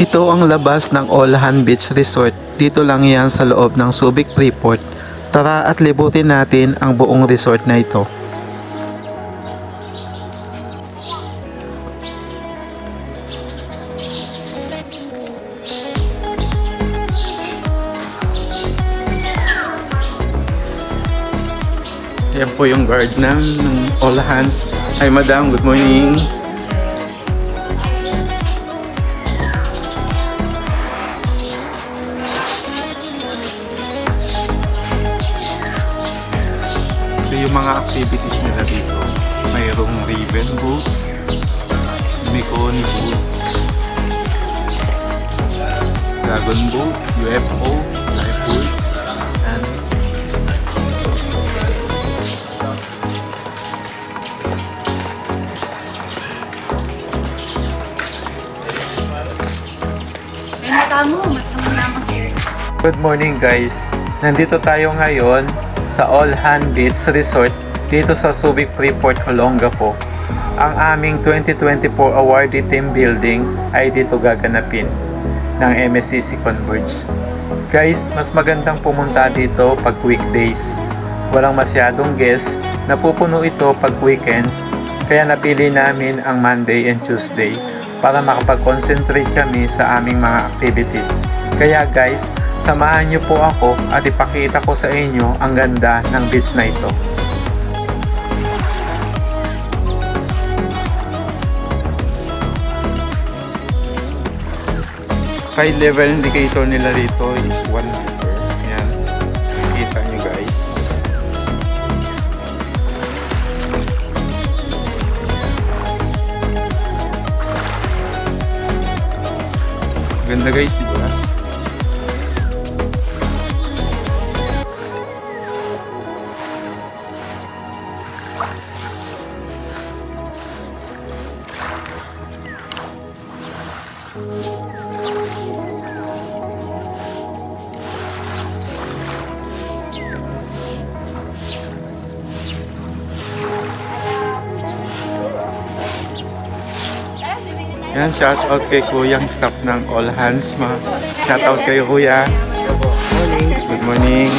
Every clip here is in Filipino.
Ito ang labas ng Olahan Beach Resort. Dito lang yan sa loob ng Subic Freeport. Tara at libutin natin ang buong resort na ito. Yan po yung guard ng, ng Olahans. Hi madam, good morning. Yung mga activities nila dito. Mayroong ribbon boat, Mikoni boat, Dragon boat, UFO, lifeboat, and. Good morning guys! Nandito tayo ngayon sa All Hand Beach Resort dito sa Subic Freeport, Olongapo. Ang aming 2024 awardee team building ay dito gaganapin ng MSCC Converge. Guys, mas magandang pumunta dito pag weekdays. Walang masyadong guests, napupuno ito pag weekends, kaya napili namin ang Monday and Tuesday para makapag-concentrate kami sa aming mga activities. Kaya guys, samahan niyo po ako at ipakita ko sa inyo ang ganda ng beach na ito. Tide level indicator nila rito is 1 meter. Ayan. Kita nyo guys. Ganda guys, di Yan, shout out kay kuyang staff ng All Hands. Ma. Shout out kay kuya. Good morning.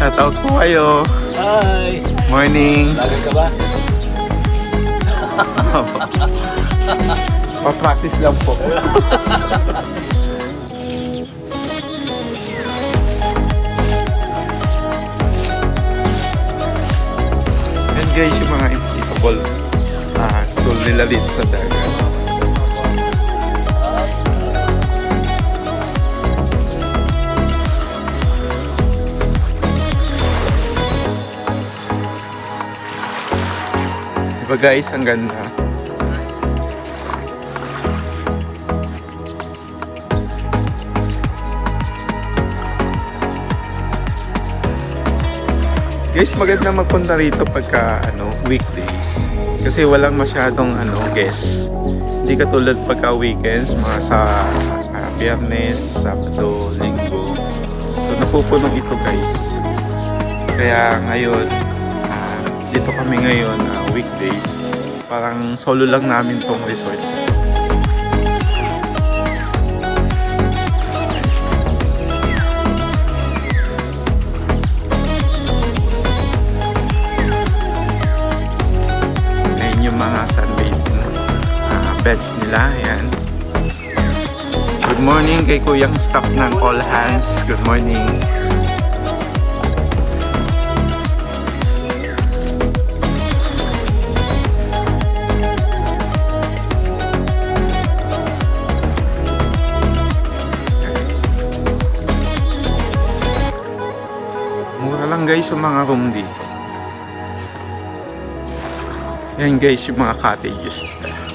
Shout out po kayo. Hi! Morning. Lagan ka ba? Pa-practice lang po. Yan guys, yung mga inflatable tool nila dito sa dagat. Diba guys, ang ganda. Guys, maganda magpunta rito pagka ano, weekdays. Kasi walang masyadong ano, guests. Hindi katulad pagka weekends, mga sa uh, sabado, linggo. So napupuno ito guys. Kaya ngayon, ah, dito kami ngayon, ah, weekdays. Parang solo lang namin tong resort. Beds nila. Ayan. Good morning kay kuyang staff ng All Hands. Good morning. Mura lang guys yung mga room dito. Yan guys yung mga cottages. Yan.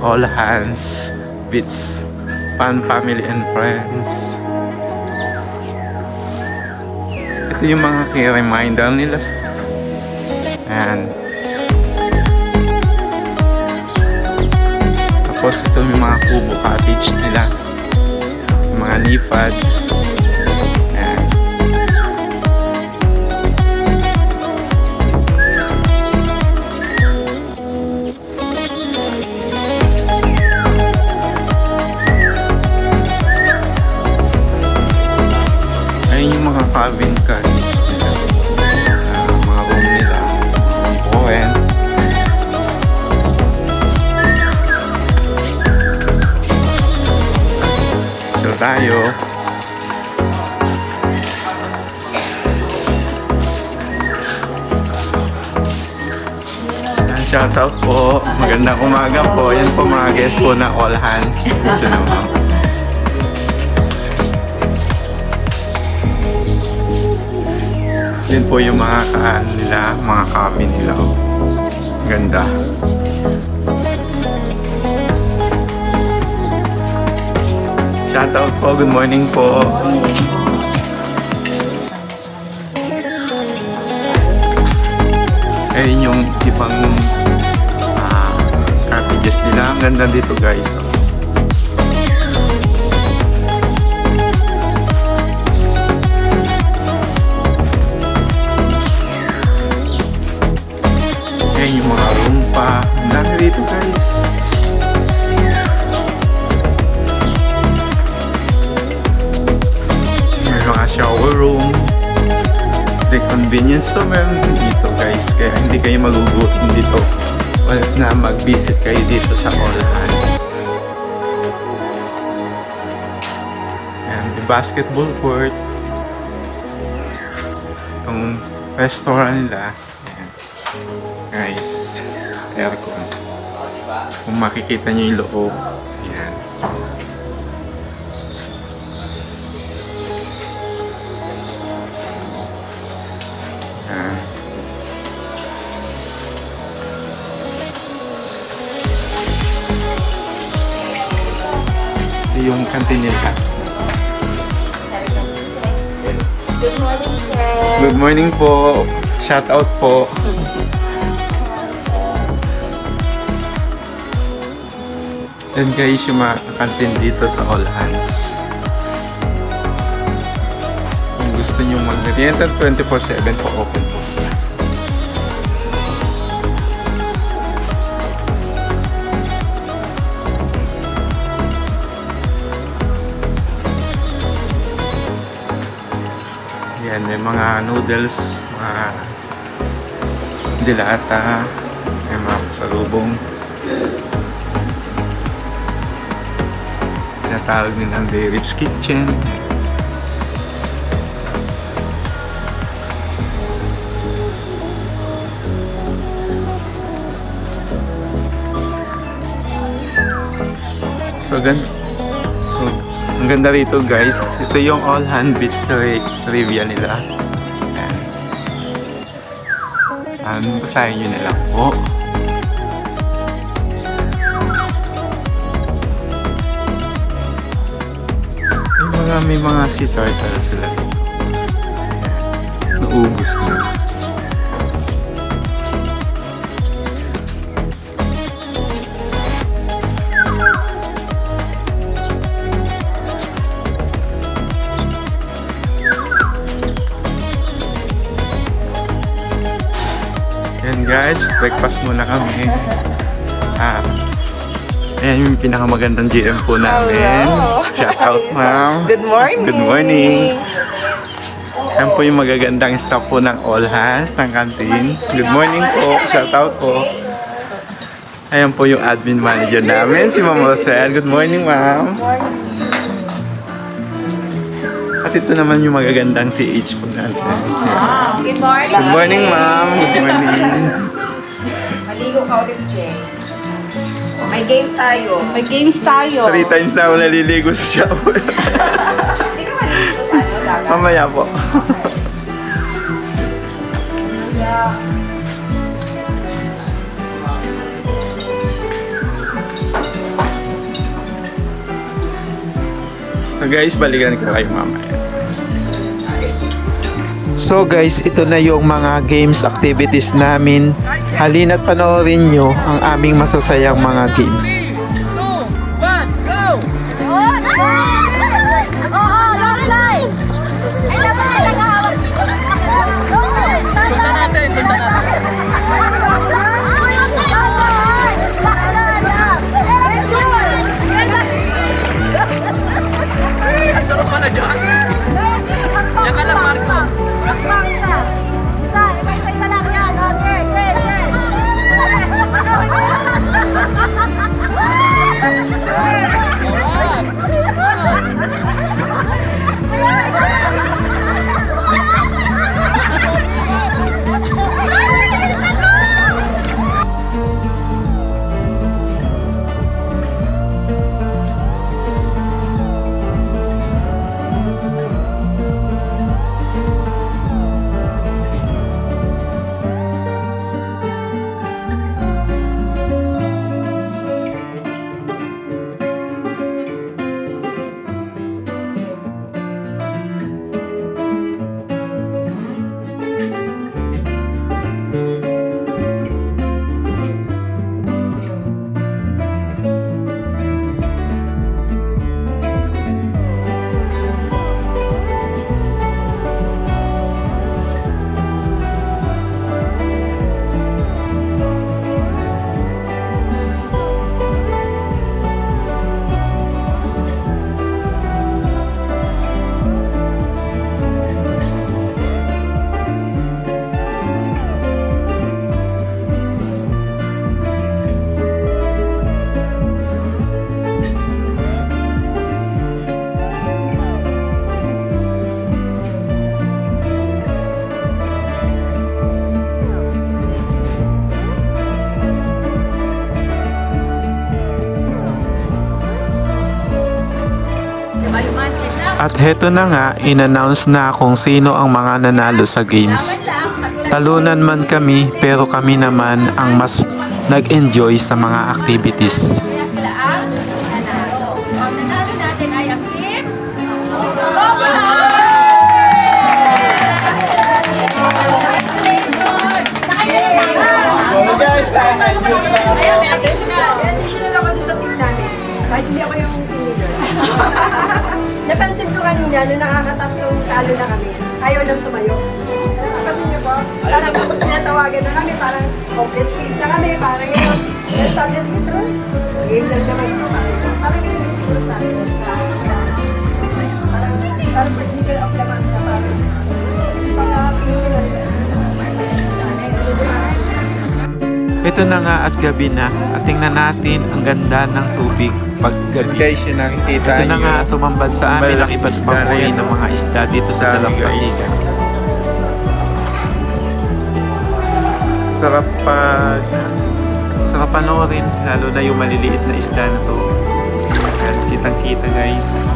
All hands, beats, fun family and friends. Ito yung mga key reminder nila. Yan. Tapos ito yung mga kubo cottage nila. Yung mga nifad. Cabin cottage nila. Ah, mga room nila. Rent. So tayo. Shoutout po. Magandang umaga po. Yan po mga guest po na All Hands. Ito naman. Yan po yung mga kaan nila, mga cabin nila. Ganda. Shoutout po. Good morning po. Ayun yung ibang ah, cottages nila. Ang ganda dito guys. Convenience store meron din dito guys. Kaya hindi kayo magugutom dito. Once na mag-visit kayo dito sa All Hands. And the basketball court. Yung restaurant nila. Guys, aircon. Kung makikita nyo yung loob. Yung kantin nila. Good morning, sir. Good morning po. Shout out po. And guys, yung mga kantin dito sa All Hands. Kung gusto nyo mag-merienda, 24-7 po open po sila. Yan, may mga noodles, mga dilata, may mga pasalubong. Tinatawag nilang David's Kitchen. So, gan so, ang ganda rito guys. Ito yung all hand beach tri- trivia nila. Um, basahin nyo na lang po. May mga, may mga sea turtle sila. Naubos na. Breakfast muna kami. Ah, ayan yung pinakamagandang GM po namin. Hello. Shout out ma'am. Good morning. Good morning. Yan po yung magagandang staff po ng All Hands ng canteen. Good morning po. Shout out po. Ayan po yung admin manager namin, si Ma'am Rosel. Good morning, ma'am. At ito naman yung magagandang CH po natin. Ayan. Good morning. Good morning, ma'am. Good morning. Maligo ka ulit, Jay. May games tayo. May games tayo. Three times na ako naliligo sa shower. Hindi ka maligo sa ano, dagat. Mamaya po. So guys, balikan ko kayo mamaya. So guys, ito na yung mga games activities namin. Halina't panoorin nyo ang aming masasayang mga games. Heto na nga, in-announce na kung sino ang mga nanalo sa games. Talunan man kami, pero kami naman ang mas nag-enjoy sa mga activities. Hopeless case na kami, parang yun. Pero sabi niya, ito, game lang naman ito. Parang ganun yung siguro sa akin. Parang, parang middle of the month na parang, parang peaceful. Ito na nga at gabi na at tingnan natin ang ganda ng tubig pag gabi. Guys, yung nakikita Ito na nga tumambad sa amin ang iba't na yan, ng mga isda dito sa Dalampasigan. Sarap pag sarap panoorin lalo na yung maliliit na isda na to. At kitang kita guys.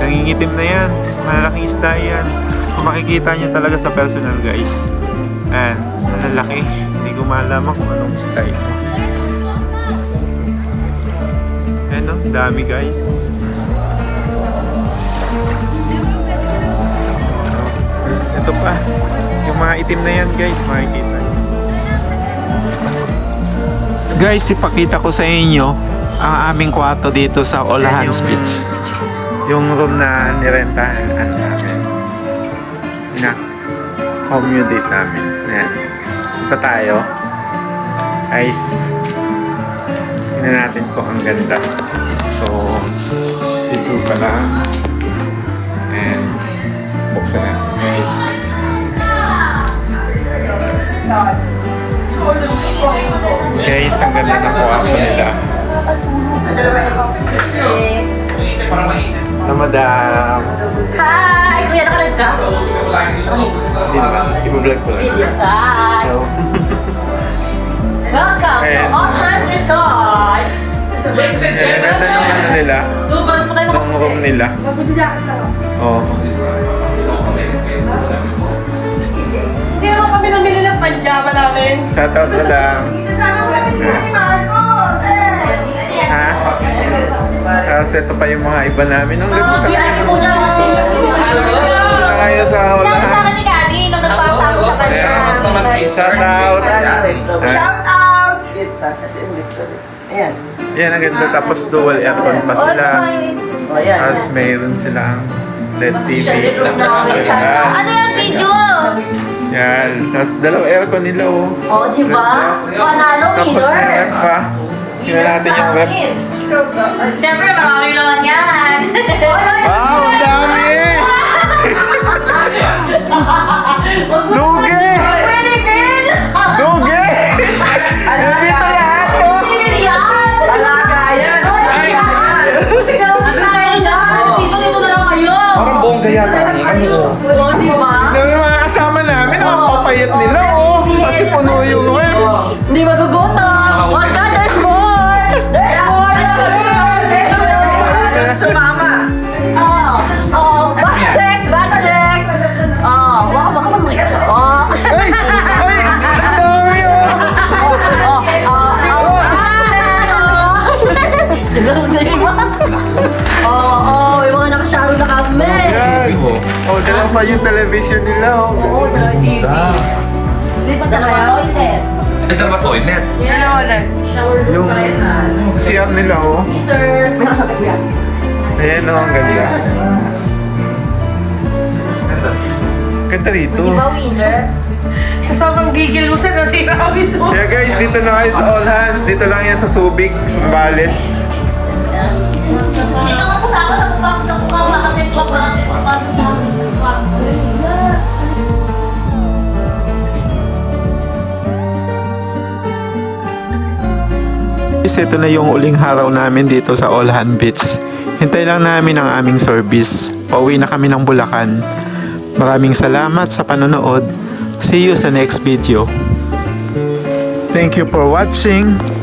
Nangingitim na yan. Malaking isda yan. Kung makikita nyo talaga sa personal guys. Ayan, malalaki. Hindi ko malaman kung anong isda ito. Ayan no, dami guys. Ito pa. Yung mga itim na yan guys, makikita. Guys, ipakita ko sa inyo ang aming kwarto dito sa Olahan Beach. Yung room na nirentahan namin. Na commute namin. Ayan. Punta tayo. Guys, tingnan natin kung ang ganda. So, dito pa lang. And, buksan natin guys. Guys, ang ganda ng kwarto nila. Na madam. Hi! Kuya, nakalib ka? Hindi naman. Ibablog ko lang. Hi! So, Welcome to. All Hands Resort! eh, ang ganda ng ano nila. Lubas mo kayo Ng room nila. Oh. Panjama namin. Shoutout na lang. Kasama ko namin yung ni Marcos! Eh! Ha? Tapos ito pa yung mga iba namin. Ang ganda dyan kasi. Punta kayo sa Sabi sa Olahan. akin ni Gadi, nung nagpapasok sa kanya. Shoutout. Ah, Shout out! Ayan. yan ang ganda. Tapos dual aircon pa sila. O, ayan. Tapos mayroon silang LED TV. Ano yan, video? Yan. Tapos dalawa aircon nila oh. O, di ba? Panalo, Tapos may winner. rep pa. Tingnan natin yung rep. Siyempre, marami naman yan. Wow, ang dami! Duge! Pwede, Bill! Duge! Papayat nila oh! Kasi puno yung rep. Hindi magugutom. Oh God, there's more! There's more! There's more! There's more! Sumama. Yun? Oh, oh, yung mga nakasharo na kami. Yan! Oh, dalawa pa yung television nila oh. Oo, na TV. Hindi pa talaga toilet. Ito ba toilet? Yan na wala. Shower Yung CR nila oh. Heater. May nakasakit yan. Ayan oh, ang ganda. Ganda rito. Di ba, winner? Kasama gigil mo sa natirawi so. Yeah guys, dito na kayo sa All Hands. Dito lang yan sa Subic, Bales. Ako, makakit ko ito na yung uling araw namin dito sa Olhan Beach. Hintay lang namin ang aming service. Pauwi na kami ng Bulacan. Maraming salamat sa panonood. See you sa next video. Thank you for watching.